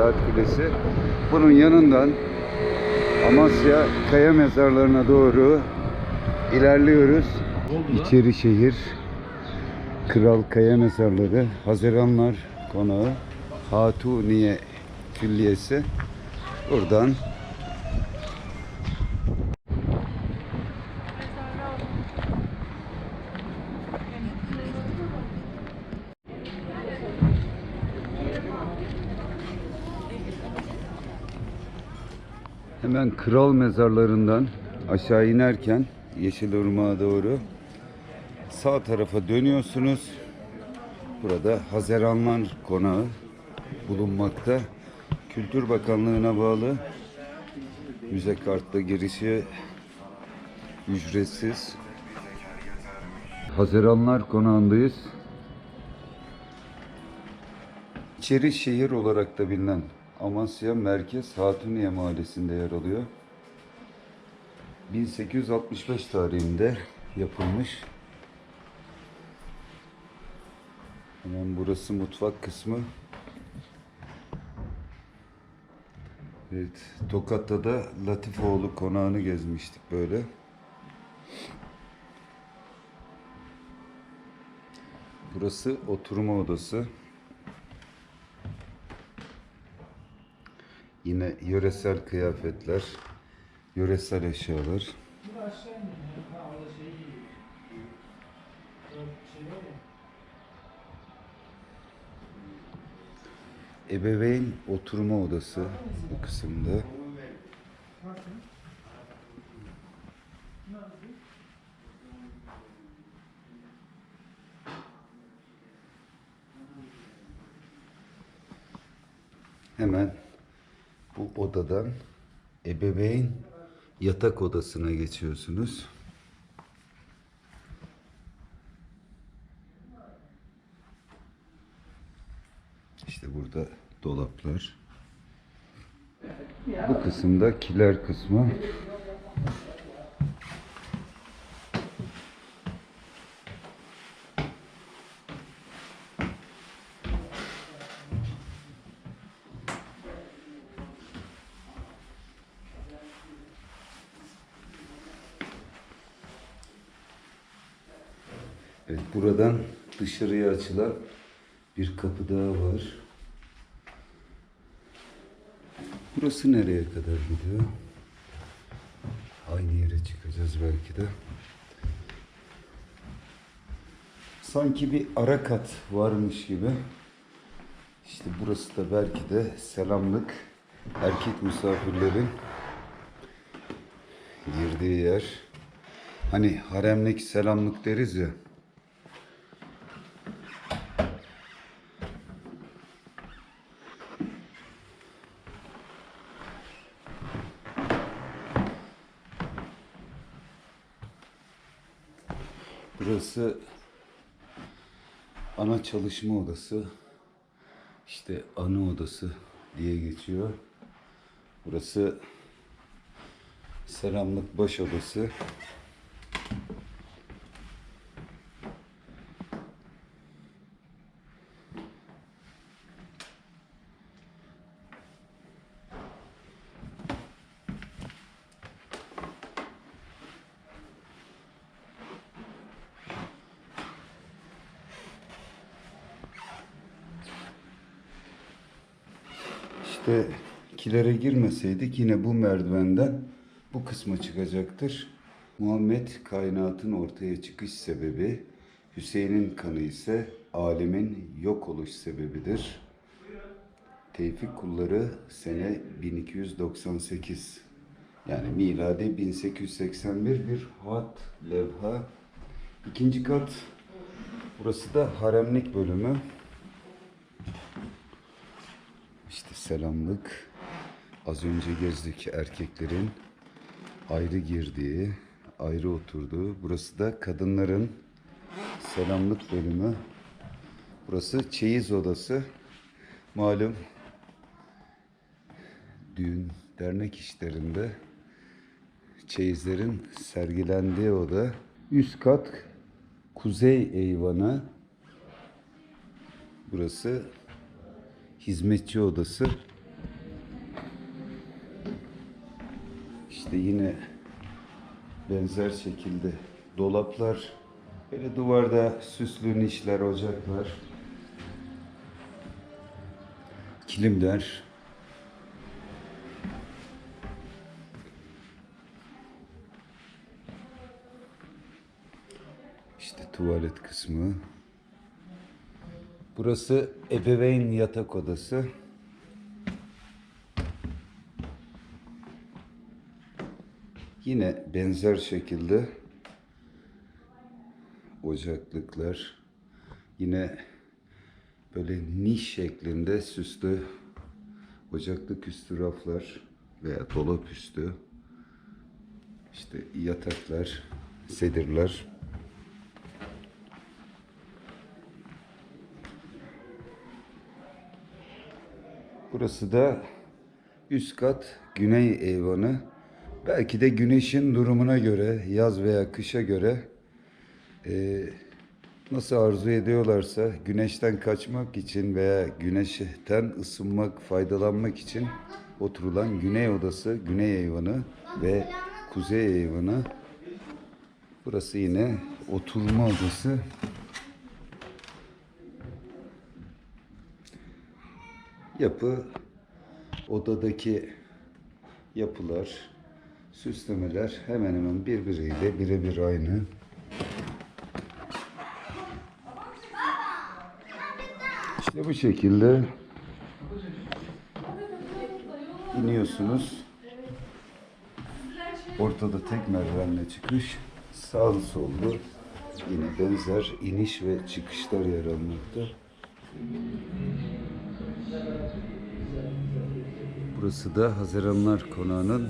Saat Kulesi. Bunun yanından Amasya Kaya Mezarlarına doğru ilerliyoruz. İçeri şehir Kral Kaya Mezarları, Haziranlar Konağı, Hatuniye Külliyesi. Buradan hemen Kral Mezarlarından aşağı inerken Yeşilırmak'a doğru sağ tarafa dönüyorsunuz. Burada Haziranlar Konağı bulunmakta. Kültür Bakanlığı'na bağlı müze kartla girişi ücretsiz. Haziranlar Konağı'ndayız. İçeri şehir olarak da bilinen Amasya Merkez Hatuniye Mahallesi'nde yer alıyor. 1865 tarihinde yapılmış. Hemen burası mutfak kısmı. Evet, Tokat'ta da Latifoğlu konağını gezmiştik böyle. Burası oturma odası. Yine yöresel kıyafetler, yöresel eşyalar. Ebeveyn oturma odası bu kısımda. Hemen bu odadan ebeveyn yatak odasına geçiyorsunuz. İşte burada dolaplar. Bu kısımda kiler kısmı. Evet, buradan dışarıya açılan bir kapı daha var. Burası nereye kadar gidiyor? Aynı yere çıkacağız belki de. Sanki bir ara kat varmış gibi. İşte burası da belki de selamlık erkek misafirlerin girdiği yer. Hani haremlik selamlık deriz ya. Burası ana çalışma odası. İşte anı odası diye geçiyor. Burası selamlık baş odası. İşte kilere girmeseydik yine bu merdivenden bu kısma çıkacaktır. Muhammed kainatın ortaya çıkış sebebi, Hüseyin'in kanı ise alemin yok oluş sebebidir. Tevfik kulları sene 1298. Yani miladi 1881 bir hat levha. İkinci kat burası da haremlik bölümü. İşte selamlık. Az önce gezdik erkeklerin ayrı girdiği, ayrı oturduğu. Burası da kadınların selamlık bölümü. Burası çeyiz odası. Malum düğün dernek işlerinde çeyizlerin sergilendiği oda. Üst kat kuzey eyvanı. Burası hizmetçi odası. İşte yine benzer şekilde dolaplar, böyle duvarda süslü nişler, ocaklar, kilimler. İşte tuvalet kısmı. Burası ebeveyn yatak odası. Yine benzer şekilde ocaklıklar. Yine böyle niş şeklinde süslü ocaklık üstü raflar veya dolap üstü. İşte yataklar, sedirler. Burası da üst kat güney eyvanı. Belki de güneşin durumuna göre, yaz veya kışa göre e, nasıl arzu ediyorlarsa güneşten kaçmak için veya güneşten ısınmak, faydalanmak için oturulan güney odası, güney eyvanı ve kuzey eyvanı. Burası yine oturma odası. Yapı odadaki yapılar, süslemeler hemen hemen birbiriyle birebir aynı. İşte bu şekilde iniyorsunuz. Ortada tek merdivenle çıkış, sağlı sollu yine benzer iniş ve çıkışlar yer almakta. Burası da Haziranlar Konağı'nın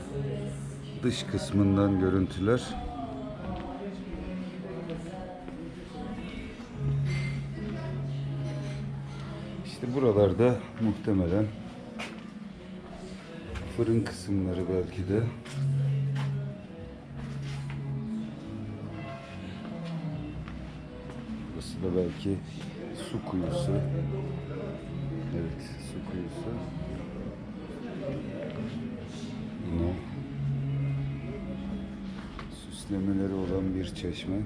dış kısmından görüntüler. İşte buralarda muhtemelen fırın kısımları belki de. Burası da belki su kuyusu. Evet, su kuyusu. Yine süslemeleri olan bir çeşme.